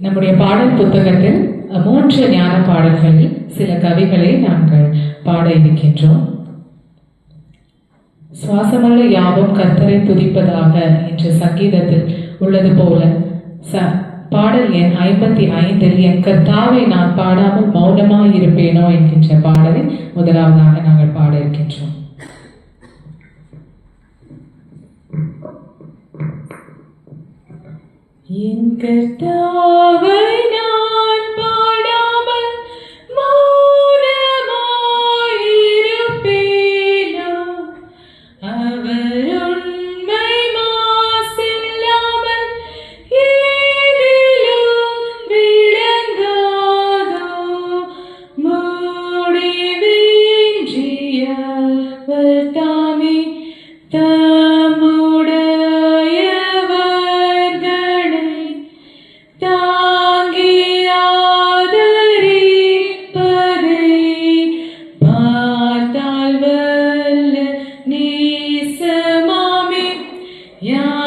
நம்முடைய பாடல் புத்தகத்தில் மூன்று ஞான பாடல்கள் சில கவிகளை நாங்கள் பாட இருக்கின்றோம். சுவாசமுள்ள யாவும் கர்த்தரை துதிப்பதாக என்ற சங்கீதத்தில் உள்ளது போல ச பாடல் எண் ஐம்பத்தி ஐந்தில் என் கர்த்தாவை நான் பாடாமல் மௌனமாக இருப்பேனோ என்கின்ற பாடலை முதலாவதாக நாங்கள் பாட இருக்கின்றோம். என் கர்த்தாவை நான் Yeah.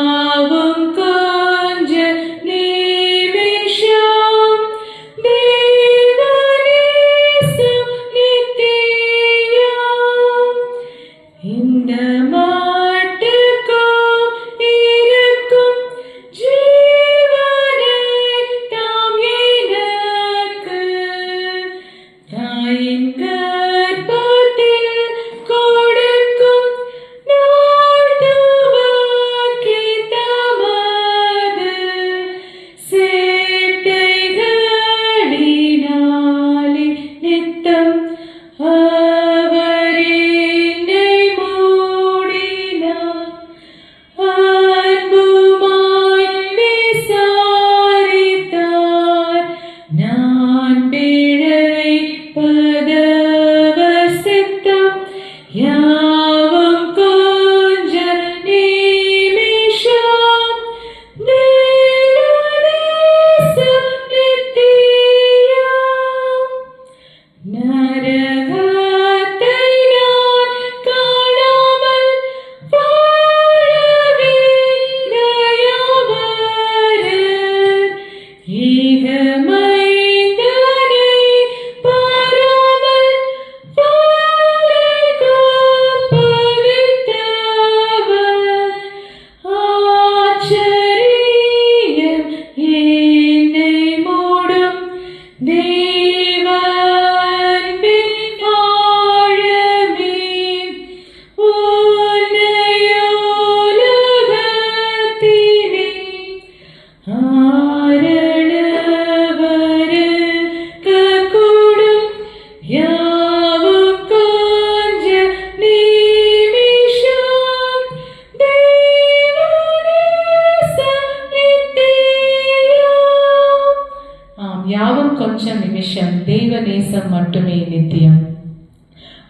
நிமிஷம் தெய்வ நேசம் மட்டுமே நித்தியம்.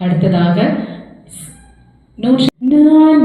அடுத்ததாக நூற்றி நான்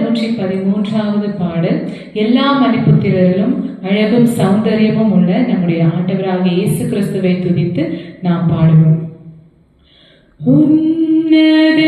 நூற்றி பதிமூன்றாவது பாடல். எல்லா மணிப்புத்திரரிலும் அழகும் சௌந்தரியமும் உள்ள நம்முடைய ஆண்டவராக இயேசு கிறிஸ்துவை துதித்து நாம் பாடுவோம். உன்னத